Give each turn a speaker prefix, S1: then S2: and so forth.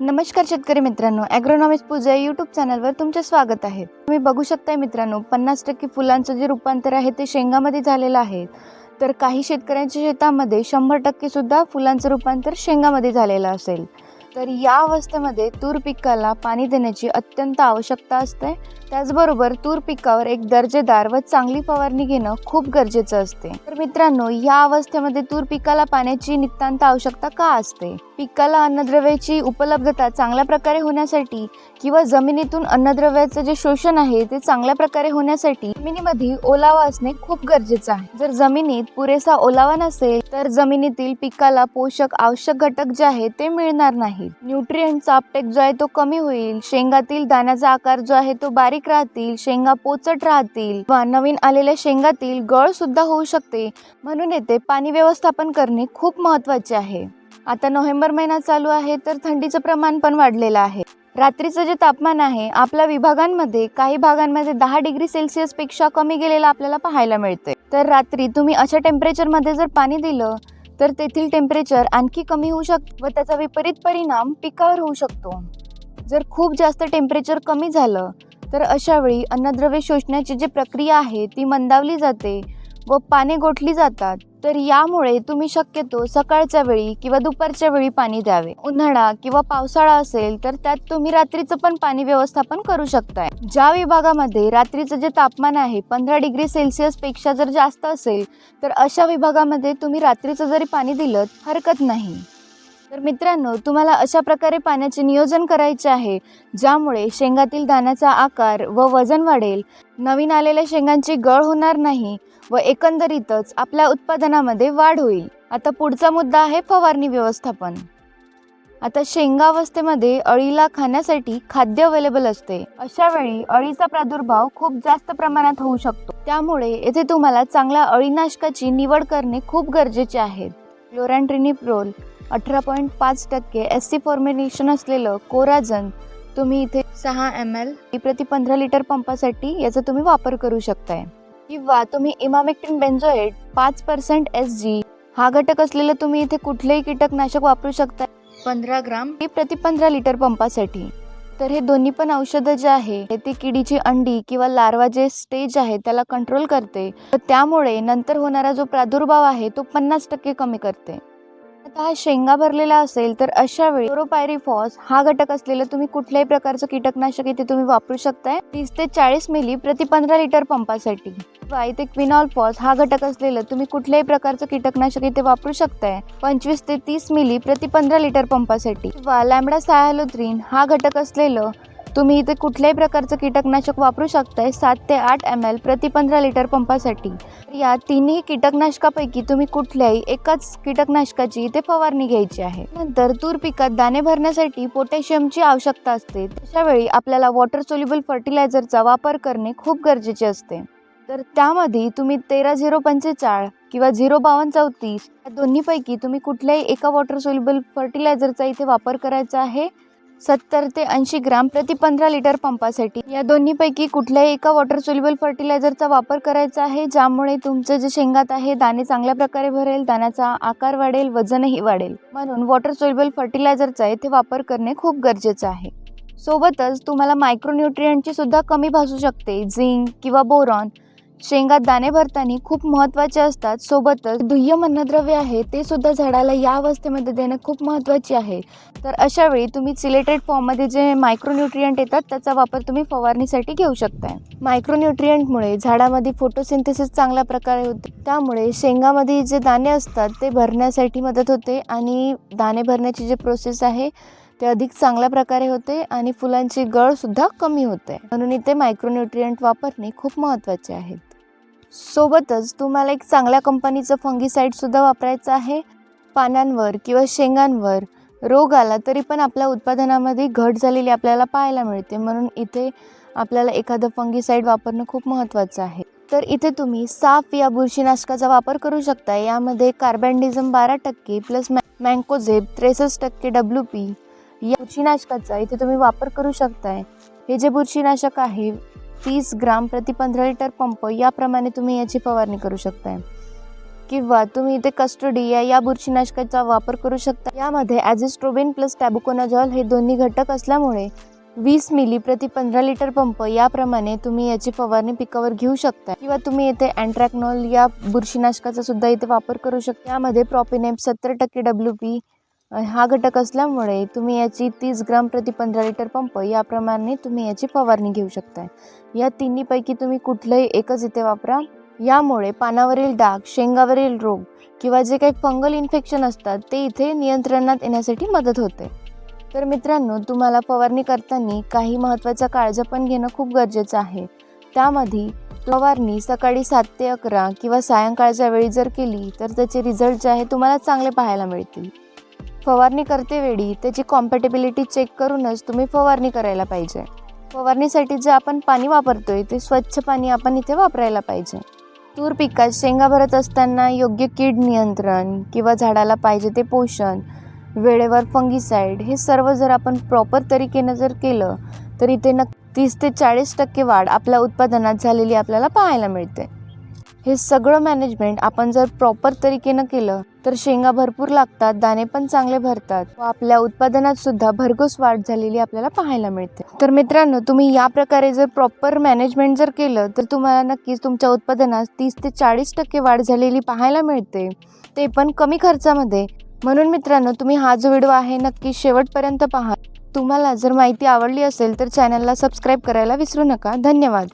S1: नमस्कार शेतकरी मित्रांनो ॲग्रोनॉमिक्स पूजा यूट्यूब चॅनलवर तुमचे स्वागत आहे. तुम्ही बघू शकताय मित्रांनो पन्नास टक्के फुलांचं जे रूपांतर आहे ते शेंगामध्ये झालेलं आहे. तर काही शेतकऱ्यांच्या शेतामध्ये शंभर टक्के सुद्धा फुलांचं रूपांतर शेंगामध्ये झालेलं असेल. तर या अवस्थेमध्ये तूर पिकाला पाणी देण्याची अत्यंत आवश्यकता असते. त्याचबरोबर तूर पिकावर एक दर्जेदार व चांगली फवारणी घेणं खूप गरजेचं असते. तर मित्रांनो या अवस्थेमध्ये तूर पिकाला पाण्याची नितांत आवश्यकता का असते? पिकाला अन्नद्रव्याची उपलब्धता चांगल्या प्रकारे होण्यासाठी किंवा जमिनीतून अन्नद्रव्याचं जे शोषण आहे ते चांगल्या प्रकारे होण्यासाठी जमिनीमध्ये ओलावा असणे खूप गरजेचं आहे. जर जमिनीत पुरेसा ओलावा नसेल तर जमिनीतील पिकाला पोषक आवश्यक घटक जे आहे ते मिळणार नाही न्यूट्रियंटचा अपटेक जो आहे तो कमी होईल. शेंगातील दाण्याचा आकार जो आहे तो बारीक राहतील. शेंगा पोचट राहतील. व नवीन आलेल्या शेंगातील गळ सुद्धा होऊ शकते. म्हणून येथे पाणी व्यवस्थापन करणे खूप महत्त्वाचे आहे. आता नोव्हेंबर महिना चालू आहे तर थंडीचं प्रमाण पण वाढलेलं आहे. रात्रीचं जे तापमान आहे आपल्या विभागांमध्ये काही भागांमध्ये दहा डिग्री सेल्सिअसपेक्षा कमी गेलेलं आपल्याला पाहायला मिळते तर रात्री तुम्ही अशा टेम्परेचरमध्ये जर पाणी दिलं तर तेथील टेम्परेचर आणखी कमी होऊ शक व त्याचा विपरीत परिणाम पिकावर होऊ शकतो. जर खूप जास्त टेम्परेचर कमी झालं तर अशावेळी अन्नद्रव्य शोषण्याची जी प्रक्रिया आहे ती मंदावली जाते व पाने गोठली जातात. तर यामुळे तुम्ही शक्यतो सकाळच्या वेळी किंवा दुपारच्या वेळी पाणी द्यावे. उन्हाळा किंवा पावसाळा असेल तर त्यात तुम्ही रात्रीचं पण पाणी व्यवस्थापन करू शकताय. ज्या विभागामध्ये रात्रीचं जे तापमान आहे पंधरा डिग्री सेल्सिअसपेक्षा जर जास्त असेल तर अशा विभागामध्ये तुम्ही रात्रीचं जरी पाणी दिलं हरकत नाही. तर मित्रांनो तुम्हाला अशा प्रकारे पाण्याचे नियोजन करायचे आहे ज्यामुळे शेंगातील दाण्याचा आकार व वजन वाढेल. नवीन आलेल्या शेंगांची गळ होणार नाही व एकंदरीतच आपल्या उत्पादनामध्ये वाढ होईल. आता पुढचा मुद्दा आहे फवारणी व्यवस्थापन. आता शेंगावस्थेमध्ये अळीला खाण्यासाठी खाद्य अवेलेबल असते. अशा वेळी अळीचा प्रादुर्भाव खूप जास्त प्रमाणात होऊ शकतो. त्यामुळे येथे तुम्हाला चांगल्या अळीनाशकाची निवड करणे खूप गरजेचे आहे. क्लोरॅन्ट्रिनिप्रोल अठरा पॉईंट पाच टक्के एस सी फॉर्म्युलेशन असलेलं कोराजन तुम्ही इथे सहा एम एल प्रति पंधरा लिटर पंपासाठी याचा तुम्ही वापर करू शकताय. किंवा तुम्ही इमामेक्टिन बेन्झोएट पाच पर्सेंट एस जी हा घटक असलेलं तुम्ही इथे कुठलेही कीटकनाशक वापरू शकता पंधरा ग्राम. ही प्रति पंधरा लिटर पंपासाठी. तर हे दोन्ही पण औषधं जे आहे ते किडीची अंडी किंवा लार्वा जे स्टेज आहे त्याला कंट्रोल करते. व त्यामुळे नंतर होणारा जो प्रादुर्भाव आहे तो पन्नास टक्के कमी करते. आता हा शेंगा भरलेला असेल तर अशा वेळी क्लोरोपायरिफॉस हा घटक असलेलं तुम्ही कुठल्याही प्रकारचं कीटकनाशक इथे तुम्ही वापरू शकताय. तीस ते चाळीस मिली प्रति पंधरा लिटर पंपासाठी. किंवा इथे क्विनॉल फॉस हा घटक असलेलं तुम्ही कुठल्याही प्रकारचं कीटकनाशक इथे वापरू शकताय. पंचवीस ते तीस मिली प्रति पंधरा लिटर पंपासाठी. किंवा लॅमडा सायलोथ्रीन हा घटक असलेलं तुम्ही इथे कुठल्याही प्रकारचं कीटकनाशक वापरू शकताय सात ते आठ एम एल प्रति पंधरा लिटर पंपासाठी. या तिन्ही कीटकनाशकापैकी तुम्ही कुठल्याही एकाच कीटकनाशकाची इथे फवारणी घ्यायची आहे. नंतर तूर पिकात दाणे भरण्यासाठी पोटॅशियमची आवश्यकता असते. तशा आपल्याला वॉटर सोल्युबल फर्टिलायझरचा वापर करणे खूप गरजेचे असते. तर त्यामध्ये तुम्ही तेरा झिरो पंचेचाळ किंवा झिरो बावन्न चौतीस या दोन्हीपैकी तुम्ही कुठल्याही एका वॉटर सोल्युबल फर्टिलायझरचा इथे वापर करायचा आहे. सत्तर ते ऐंशी ग्राम प्रति पंधरा लिटर पंपासाठी. या दोन्हीपैकी कुठल्याही एका वॉटर सोल्युबल फर्टिलायझरचा वापर करायचा आहे ज्यामुळे तुमचं जे शेंगात आहे दाणे चांगल्या प्रकारे भरेल दाण्याचा आकार वाढेल वजनही वाढेल. म्हणून वॉटर सोल्युबल फर्टिलायझरचा येथे वापर करणे खूप गरजेचं आहे. सोबतच तुम्हाला मायक्रोन्युट्रियंटची सुद्धा कमी भासू शकते झिंक किंवा बोरॉन. शेंगात दाणे भरताना खूप महत्त्वाचे असतात. सोबतच दुय्यम अन्नद्रव्य आहे ते सुद्धा झाडाला या अवस्थेमध्ये देणं खूप महत्त्वाचे आहे. तर अशा वेळी तुम्ही सिलेटेड फॉर्ममध्ये जे मायक्रोन्युट्रियंट येतात त्याचा वापर तुम्ही फवारणीसाठी घेऊ शकताय. मायक्रोन्युट्रियंटमुळे झाडामध्ये फोटोसिंथेसिस चांगल्या प्रकारे होते. त्यामुळे शेंगामध्ये जे दाणे असतात ते भरण्यासाठी मदत होते आणि दाणे भरण्याची जी प्रोसेस आहे ते अधिक चांगल्या प्रकारे होते आणि फुलांची गळसुद्धा कमी होते. म्हणून इथे मायक्रोन्युट्रियंट वापरणे खूप महत्त्वाचे आहेत सोबतच तुम्हाला एक चांगल्या कंपनीचं फंगीसाईडसुद्धा वापरायचं आहे. पानांवर किंवा शेंगांवर रोग आला तरी पण आपल्या उत्पादनामध्ये घट झालेली आपल्याला पाहायला मिळते. म्हणून इथे आपल्याला एखादं फंगीसाईड वापरणं खूप महत्त्वाचं आहे. तर इथे तुम्ही साफ या बुरशीनाशकाचा वापर करू शकता. यामध्ये कार्बॅन्डिझम बारा टक्के प्लस मॅ मँकोझेब त्रेसष्ट टक्के डब्ल्यू पी या बुरशीनाशकाचा इथे तुम्ही वापर करू शकताय. हे जे बुरशीनाशक आहे तीस ग्राम प्रति पंधरा लिटर पंप याप्रमाणे तुम्ही याची फवारणी करू शकताय. किंवा तुम्ही इथे कस्टडी या बुरशीनाशकाचा वापर करू शकता यामध्ये ॲझिस्ट्रोबिन प्लस टॅबुकोनाजॉल हे दोन्ही घटक असल्यामुळे वीस मिली प्रति पंधरा लिटर पंप याप्रमाणे तुम्ही याची फवारणी पिकावर घेऊ शकता किंवा तुम्ही इथे अँट्रॅक्नॉल या बुरशीनाशकाचा सुद्धा इथे वापर करू शकता यामध्ये प्रॉपिनेप सत्तर टक्के डब्ल्यू पी हा घटक असल्यामुळे तुम्ही याची तीस ग्राम प्रति पंधरा लिटर पंप याप्रमाणे तुम्ही याची फवारणी घेऊ शकता या तिन्हीपैकी तुम्ही कुठलंही एकच इथे वापरा. यामुळे पानावरील डाग शेंगावरील रोग किंवा जे काही फंगल इन्फेक्शन असतात ते इथे नियंत्रणात येण्यासाठी मदत होते. तर मित्रांनो तुम्हाला फवारणी करताना काही महत्त्वाचा काळजी पण घेणं खूप गरजेचं आहे. त्यामध्ये फवारणी सकाळी सात ते अकरा किंवा सायंकाळच्या वेळी जर केली तर त्याचे रिझल्ट जे आहे तुम्हाला चांगले पाहायला मिळतील. फवारणी करतेवेळी त्याची कॉम्पॅटेबिलिटी चेक करूनच तुम्ही फवारणी करायला पाहिजे. फवारणीसाठी जे आपण पाणी वापरतो आहे ते स्वच्छ पाणी आपण इथे वापरायला पाहिजे. तूर पिकात शेंगा भरत असताना योग्य कीड नियंत्रण किंवा झाडाला पाहिजे ते पोषण वेळेवर फंगिसाईड हे सर्व जर आपण प्रॉपर तरीकेनं जर केलं तर इथे नक्की तीस ते चाळीस टक्के वाढ आपल्या उत्पादनात झालेली आपल्याला पाहायला मिळते. हे सगळं मॅनेजमेंट आपण जर प्रॉपर तरीकेनं केलं तर शेंगा भरपूर लागतात दाणे पण चांगले भरतात. व आपल्या उत्पादनात सुद्धा भरघोस वाढ झालेली आपल्याला पाहायला मिळते. तर मित्रांनो तुम्ही या प्रकारे जर प्रॉपर मॅनेजमेंट जर केलं तर तुम्हाला नक्कीच तुमच्या उत्पादनात तीस ते चाळीस टक्के वाढ झालेली पाहायला मिळते. ते पण कमी खर्चामध्ये. म्हणून मित्रांनो तुम्ही हा जो व्हिडिओ आहे नक्की शेवटपर्यंत पहा. तुम्हाला जर माहिती आवडली असेल तर चॅनलला सबस्क्राईब करायला विसरू नका. धन्यवाद.